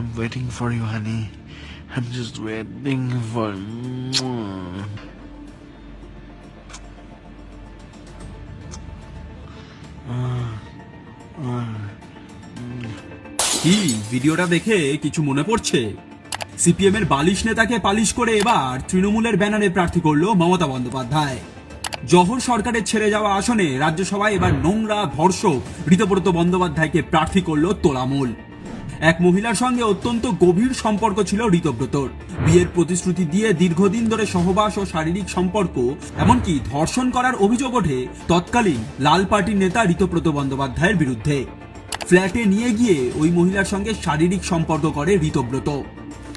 I'm waiting for you, honey. I'm just waiting for. কি ভিডিওটা দেখে কিছু মনে পড়ছে সিপিএম এর বালিশ নেতাকে পালিশ করে এবার তৃণমূলের ব্যানারে প্রার্থী করল মমতা বন্দ্যোপাধ্যায় জহর সরকারের ছেড়ে যাওয়া আসনে রাজ্যসভায় এবার নোংরা ধর্ষক ঋতব্রত বন্দ্যোপাধ্যায়কে প্রার্থী করল তোলামূল এক মহিলার সঙ্গে অত্যন্ত গভীর সম্পর্ক ছিল ঋতব্রতর। বিয়ের প্রতিশ্রুতি দিয়ে দীর্ঘদিন ধরে সহবাস ও শারীরিক সম্পর্ক, এমনকি ধর্ষণ করার অভিযোগ ওঠে তৎকালীন লাল পার্টির নেতা ঋতব্রত বন্দ্যোপাধ্যায়ের বিরুদ্ধে। ফ্ল্যাটে নিয়ে গিয়ে ওই মহিলার সঙ্গে শারীরিক সম্পর্ক করে ঋতব্রত।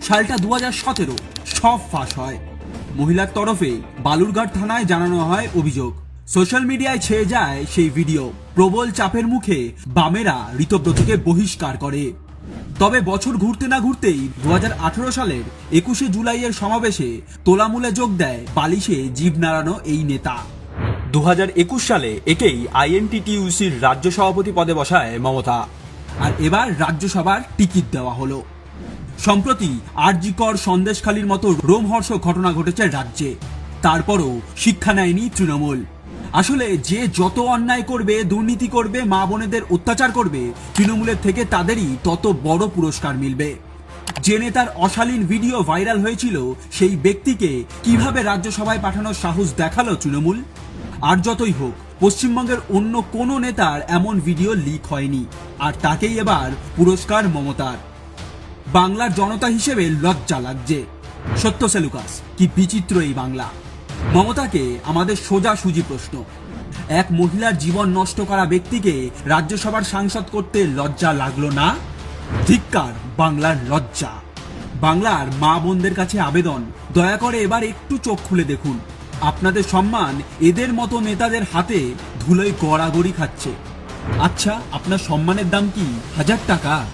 সালটা দু হাজার সতেরো, সব ফাঁস হয়। মহিলার তরফে বালুরঘাট থানায় জানানো হয় অভিযোগ। সোশ্যাল মিডিয়ায় ছেয়ে যায় সেই ভিডিও। প্রবল চাপের মুখে বামেরা ঋতব্রতকে বহিষ্কার করে। তবে বছর ঘুরতে না ঘুরতেই দু হাজার আঠারো সালের একুশে জুলাইয়ের সমাবেশে তোলামূলে যোগ দেয় বালিশে জীব নাড়ানো এই নেতা। দু হাজার একুশ সালে একেই আইএনটিটিউসির রাজ্য সভাপতি পদে বসায় মমতা। আর এবার রাজ্যসভার টিকিট দেওয়া হলো। সম্প্রতি আরজিকর সন্দেশখালীর মতো রোমহর্ষক ঘটনা ঘটেছে রাজ্যে। তারপরও শিক্ষা নেয়নি তৃণমূল। আসলে যে যত অন্যায় করবে, দুর্নীতি করবে, মা বোনেদের অত্যাচার করবে, তৃণমূলের থেকে তাদেরই তত বড় পুরস্কার মিলবে। যে নেতার অশালীন ভিডিও ভাইরাল হয়েছিল, সেই ব্যক্তিকে কীভাবে রাজ্যসভায় পাঠানোর সাহস দেখাল তৃণমূল? আর যতই হোক, পশ্চিমবঙ্গের অন্য কোনো নেতার এমন ভিডিও লিক হয়নি। আর তাকেই এবার পুরস্কার মমতার। বাংলার জনতা হিসেবে লজ্জা লাগছে। সত্য সেলুকাস, কি বিচিত্র এই বাংলা। মমতাকে আমাদের সোজা সুজি প্রশ্ন। এক মহিলার জীবন নষ্ট করা ব্যক্তিকে রাজ্যসভার সাংসদ করতে লজ্জা লাগল না? ধিক্কার, বাংলার লজ্জা। বাংলার মা বোনদের কাছে আবেদন। দয়া করে এবার একটু চোখ খুলে দেখুন। আপনাদের সম্মান এদের মতো নেতাদের হাতে ধুলোয় গড়াগড়ি খাচ্ছে। আচ্ছা আপনার সম্মানের দাম কি হাজার টাকা?